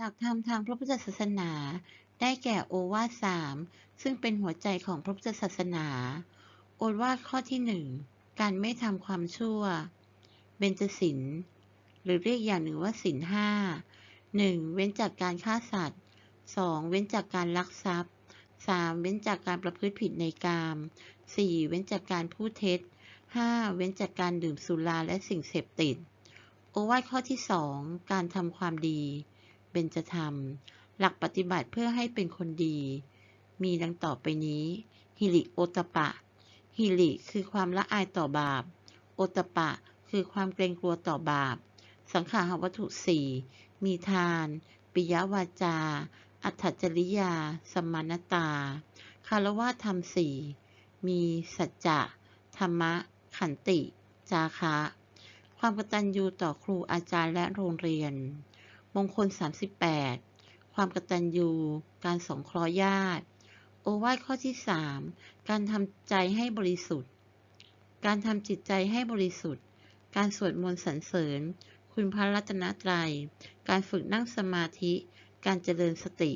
หลักธรรมทางพระพุทธศาสนา ได้แก่โอวาทสามซึ่งเป็นหัวใจของพระพุทธศาสนา โอวาทข้อที่หนึ่งการไม่ทำความชั่ว เบญจศีลหรือเรียกอย่างหนึ่งว่าศีลห้าหนึ่งเว้นจากการฆ่าสัตว์สองเว้นจากการลักทรัพย์สามเว้นจากการประพฤติผิดในกามสี่เว้นจากการพูดเท็จห้าเว้นจากการดื่มสุราและสิ่งเสพติด โอวาทข้อที่สองการทำความดี เบญจธรรม หลักปฏิบัติเพื่อให้เป็นคนดี มีดังต่อไปนี้ฮิริโอตปะฮิริคือความละอายต่อบาป โอตปะ คือความเกรงกลัวต่อบาป สังขาหวัตถุสี่มีทาน ปิยวาจา อัตถจริยา สมานตา คารวะธรรมสี่ มีสัจจะ ธรรมะ ขันติ จาคะ ความกตัญญูต่อครูอาจารย์และโรงเรียน มงคล 38 ความกตัญญู การสงเคราะห์ญาติ โอวาทข้อที่ 3 การทำใจให้บริสุทธิ์ การทำจิตใจให้บริสุทธิ์ การสวดมนต์สรรเสริญ คุณพระรัตนตรัย การฝึกนั่งสมาธิ การเจริญสติ